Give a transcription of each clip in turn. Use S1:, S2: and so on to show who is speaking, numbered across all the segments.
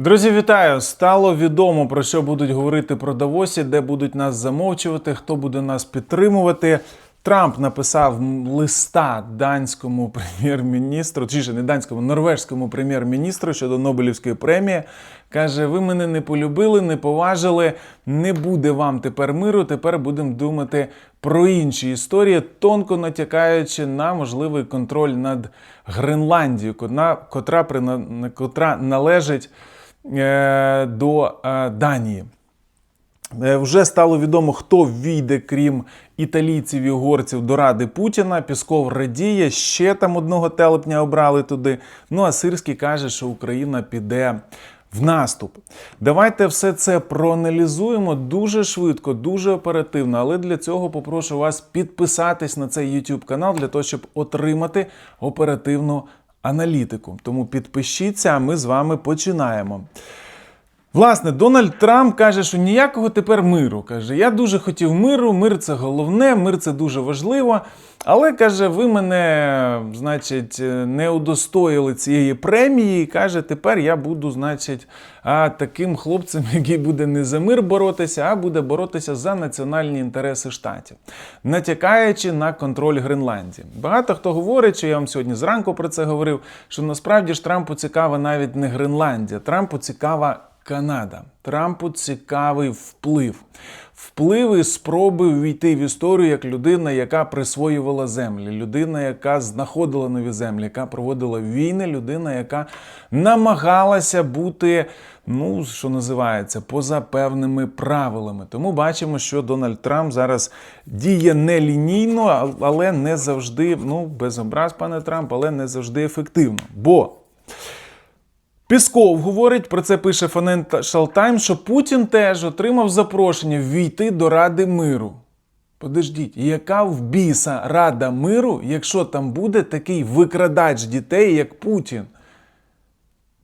S1: Друзі, вітаю! Стало відомо про що будуть говорити про Давосі, де будуть нас замовчувати, хто буде нас підтримувати. Трамп написав листа данському прем'єр-міністру, чи не данському, норвежському прем'єр-міністру щодо Нобелівської премії. Каже: ви мене не полюбили, не поважили, не буде вам тепер миру. Тепер будемо думати про інші історії, тонко натякаючи на можливий контроль над Гренландією, котра, котра, належить до е, Данії. Е, Вже стало відомо, хто війде, крім італійців і угорців, до ради Путіна. Пісков радіє, ще там одного телепня обрали туди. Ну а Сирський каже, що Україна піде в наступ. Давайте все це проаналізуємо дуже швидко, дуже оперативно. Але для цього попрошу вас підписатись на цей YouTube канал для того, щоб отримати оперативну аналітику. Тому підпишіться, а ми з вами починаємо. Власне, Дональд Трамп каже, що ніякого тепер миру. Каже, я дуже хотів миру, мир це головне, мир це дуже важливо. Але каже, ви мене, значить, не удостоїли цієї премії. І каже, тепер я буду, значить, таким хлопцем, який буде не за мир боротися, а буде боротися за національні інтереси штатів, натякаючи на контроль Гренландії. Багато хто говорить, що я вам сьогодні зранку про це говорив, що насправді ж Трампу цікава навіть не Гренландія, Трампу цікава Канада. Трампу цікавий вплив. Вплив і спроби увійти в історію як людина, яка присвоювала землі, людина, яка знаходила нові землі, яка проводила війни, людина, яка намагалася бути, ну що називається, поза певними правилами. Тому бачимо, що Дональд Трамп зараз діє не лінійно, але не завжди, ну без образ, пане Трамп, але не завжди ефективно. Бо Пісков говорить, про це пише Financial Times, що Путін теж отримав запрошення ввійти до Ради миру. Подождіть, яка в біса Рада миру, якщо там буде такий викрадач дітей, як Путін?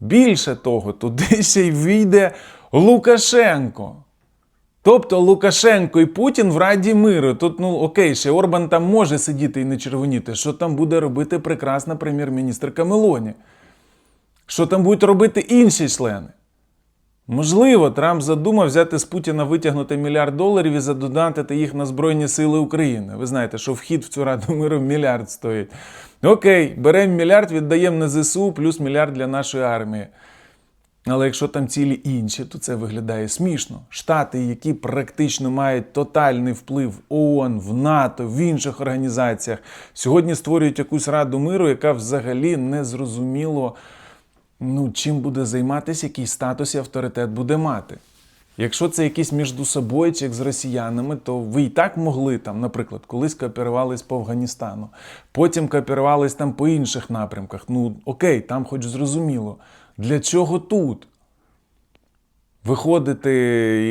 S1: Більше того, туди ще й війде Лукашенко. Тобто Лукашенко і Путін в Раді миру. Тут, ну окей, ще Орбан там може сидіти і не червоніти. Що там буде робити прекрасна прем'єр-міністрка Мелоні? Що там будуть робити інші члени? Можливо, Трамп задумав взяти з Путіна витягнути мільярд доларів і задонатити їх на Збройні Сили України. Ви знаєте, що вхід в цю раду миру мільярд стоїть. Окей, беремо мільярд, віддаємо на ЗСУ, плюс мільярд для нашої армії. Але якщо там цілі інші, то це виглядає смішно. Штати, які практично мають тотальний вплив в ООН, в НАТО, в інших організаціях, сьогодні створюють якусь раду миру, яка взагалі не зрозуміло, ну, чим буде займатися, який статус і авторитет буде мати. Якщо це якийсь міждусобойчик з росіянами, то ви і так могли там, наприклад, колись кооперувались по Афганістану, потім кооперувались там по інших напрямках. Ну окей, там хоч зрозуміло. Для чого тут? Виходити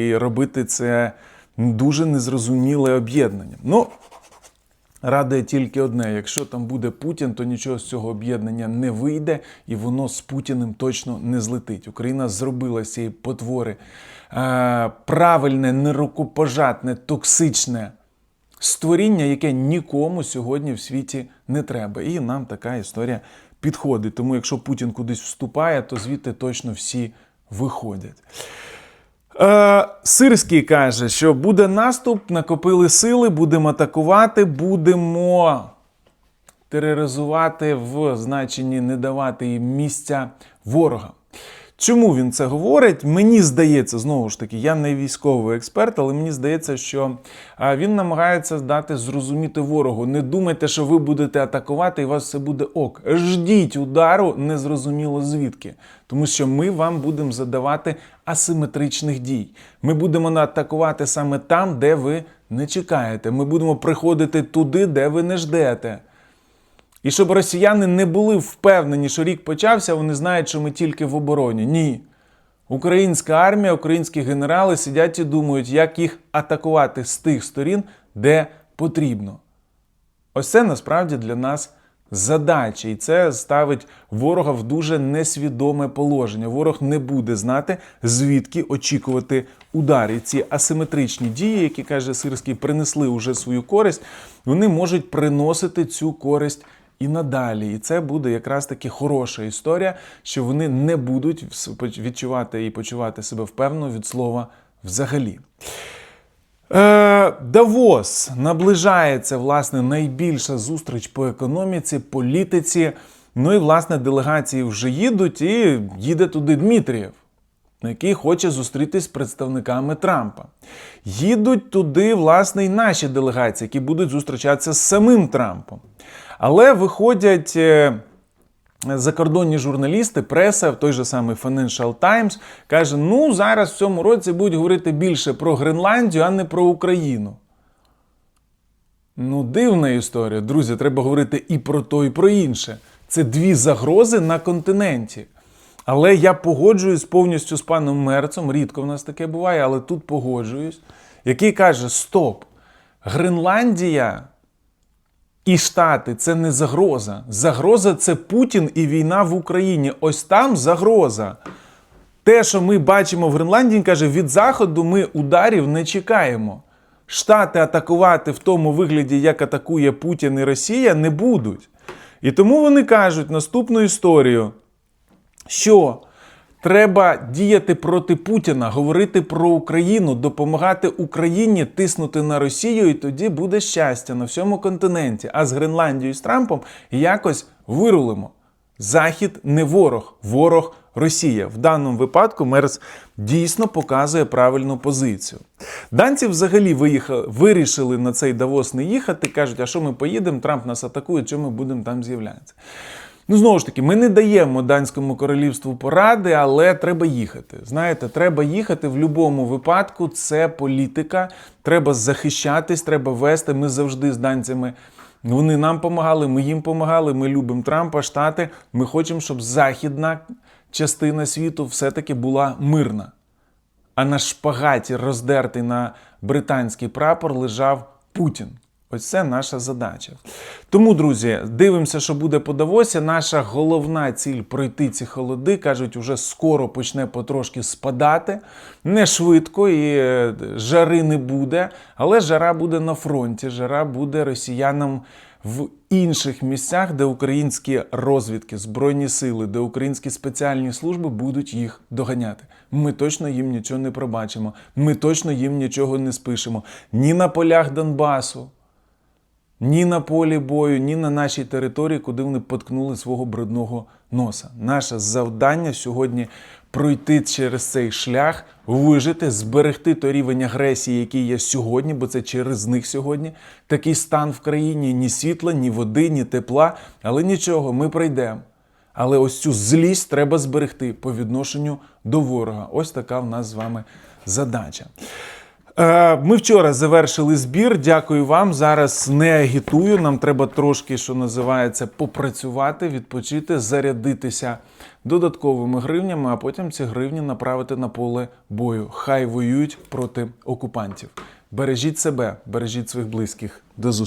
S1: і робити це дуже незрозуміле об'єднання. Ну, Радує тільки одне: якщо там буде Путін, то нічого з цього об'єднання не вийде, і воно з Путіним точно не злетить. Україна зробила з цієї потвори е, правильне, нерукопожатне, токсичне створіння, яке нікому сьогодні в світі не треба. І нам така історія підходить. Тому якщо Путін кудись вступає, то звідти точно всі виходять. Е, Сирський каже, що буде наступ, накопили сили, будемо атакувати, будемо тероризувати в значенні не давати їм місця ворога. Чому він це говорить? Мені здається, знову ж таки, я не військовий експерт, але мені здається, що він намагається дати зрозуміти ворогу. Не думайте, що ви будете атакувати, і у вас все буде ок. Ждіть удару, незрозуміло звідки. Тому що ми вам будемо задавати асиметричних дій. Ми будемо атакувати саме там, де ви не чекаєте. Ми будемо приходити туди, де ви не ждете. І щоб росіяни не були впевнені, що рік почався, вони знають, що ми тільки в обороні. Ні. Українська армія, українські генерали сидять і думають, як їх атакувати з тих сторін, де потрібно. Ось це насправді для нас задача, і це ставить ворога в дуже несвідоме положення. Ворог не буде знати, звідки очікувати удар. І ці асиметричні дії, які каже Сирський, принесли уже свою користь, вони можуть приносити цю користь і надалі. І це буде якраз таки хороша історія, що вони не будуть відчувати і почувати себе впевнено від слова взагалі. Е, Давос наближається власне найбільша зустріч по економіці, політиці. Ну і власне делегації вже їдуть, і їде туди Дмитрієв, який хоче зустрітись з представниками Трампа. Їдуть туди, власне, і наші делегації, які будуть зустрічатися з самим Трампом. Але виходять. е, закордонні журналісти, преса, той же самий Financial Times, каже: ну зараз в цьому році будуть говорити більше про Гренландію, а не про Україну. Ну, дивна історія. Друзі, треба говорити і про то, і про інше. Це дві загрози на континенті. Але я погоджуюсь повністю з паном Мерцем, рідко в нас таке буває, але тут погоджуюсь, який каже: Стоп! Гренландія і Штати це не загроза. Загроза це Путін і війна в Україні. Ось там загроза. Те, що ми бачимо в Гренландії, каже, від Заходу ми ударів не чекаємо. Штати атакувати в тому вигляді, як атакує Путін і Росія, не будуть. І тому вони кажуть наступну історію, що треба діяти проти Путіна, говорити про Україну, допомагати Україні тиснути на Росію, і тоді буде щастя на всьому континенті. А з Гренландією і з Трампом якось вирулимо. Захід не ворог, ворог Росія. В даному випадку Мерц дійсно показує правильну позицію. Данці взагалі виїхали, вирішили на цей Давос не їхати. кажуть, а що ми поїдемо? Трамп нас атакує, що ми будемо там з'являтися. Ну, знову ж таки, ми не даємо данському королівству поради, але треба їхати. Знаєте, треба їхати в будь-якому випадку. Це політика. Треба захищатись, треба вести. Ми завжди з данцями. Вони нам допомагали, ми їм допомагали. Ми любимо Трампа, Штати. Ми хочемо, щоб західна частина світу все-таки була мирна. А на шпагаті, роздертий на британський прапор, лежав Путін. Ось це наша задача. Тому, друзі, дивимося, що буде по Давосі. Наша головна ціль пройти ці холоди. кажуть, уже скоро почне потрошки спадати. Не швидко і е, жари не буде, але жара буде на фронті. Жара буде росіянам в інших місцях, де українські розвідки, збройні сили, де українські спеціальні служби будуть їх доганяти. Ми точно їм нічого не пробачимо. Ми точно їм нічого не спишемо. Ні на полях Донбасу, ні на полі бою, ні на нашій території, куди вони поткнули свого брудного носа. Наше завдання сьогодні пройти через цей шлях, вижити, зберегти той рівень агресії, який є сьогодні, бо це через них сьогодні. Такий стан в країні ні світла, ні води, ні тепла. Але нічого, ми пройдемо. Але ось цю злість треба зберегти по відношенню до ворога. Ось така в нас з вами задача. Е, Ми вчора завершили збір. Дякую вам. Зараз не агітую. Нам треба трошки, що називається, попрацювати, відпочити, зарядитися додатковими гривнями, а потім ці гривні направити на поле бою. Хай воюють проти окупантів. Бережіть себе, бережіть своїх близьких. До зустрічі.